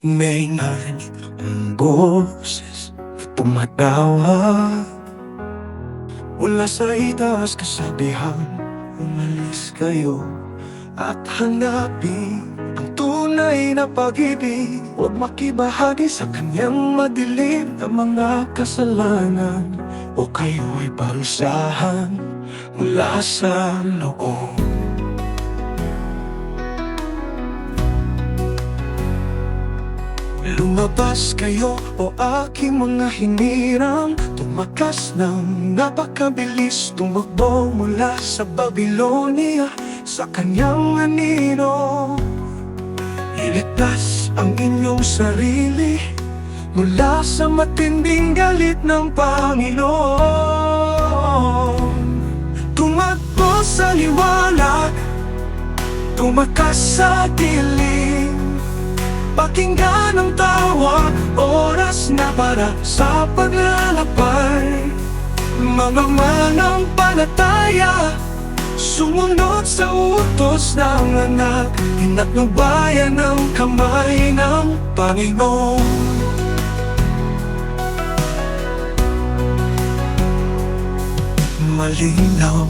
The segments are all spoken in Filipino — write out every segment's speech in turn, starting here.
May narinig ang boses Tumatawa. Mula sa itaas kasabihan Umalis kayo At hanapin Ang tunay na pag-ibig. Huwag makibahagi sa kanyang madilim Na mga kasalanan O kayo'y parusahan Mula sa loob Lumabas kayo o aking mga hinirang Tumakas ng napakabilis Tumakbo mula sa Babylonia Sa kanyang anino. Iligtas ang inyong sarili Mula sa matinding galit ng Panginoon. Tumakbo sa liwanag Tumakas sa dilim Pakinggan ang tawa Oras na para sa paglalakbay. Mga manang palataya Sumunod sa utos ng anak. Pinagnubayan ng kamay ng Panginoon. Malinaw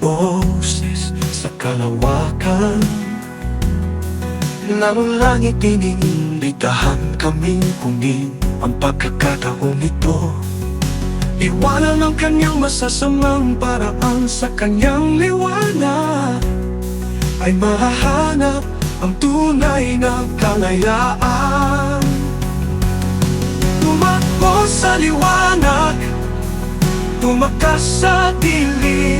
boses sa kalawakan Nang langit iniimbitahan kami kunin ang pagkakataong ito. Iwanan ang kanyang masasamang paraan sa kanyang liwanag. Ay mahahanap ang tunay na kalayaan Tumakbo sa liwanag. Tumakas sa dilim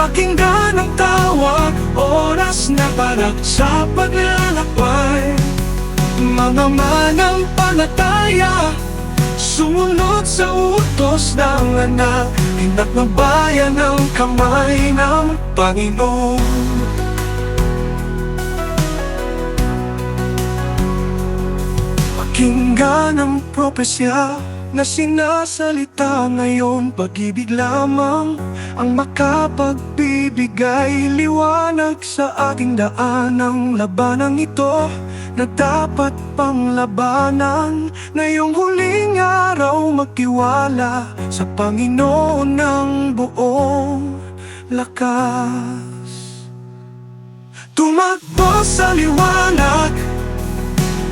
Pakinggan ang tawag Oras na para sa paglalakbay. Mga manang palataya Sumunod sa utos ng anak. Pinagbabayan ng kamay ng Panginoon. Pakinggan ang propesya na sinasalita ngayon Pag-ibig lamang ang makapagbibigay. Liwanag sa ating daan ang labanang ito Na dapat pang labanan. Ngayong huling araw magtiwala Sa Panginoon ng buong lakas. Tumakbo sa liwanag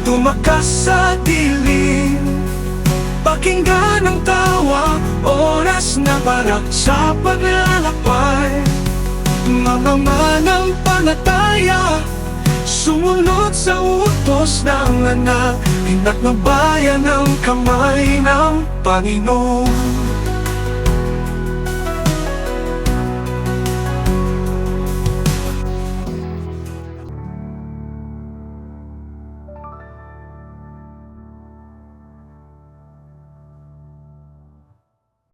Tumakas sa dilim Pakinggan ang tawa Oras na para sa paglalakbay. Mga manang panataya Sumunod sa utos ng anak. Pinagbabayan ng kamay ng Panginoon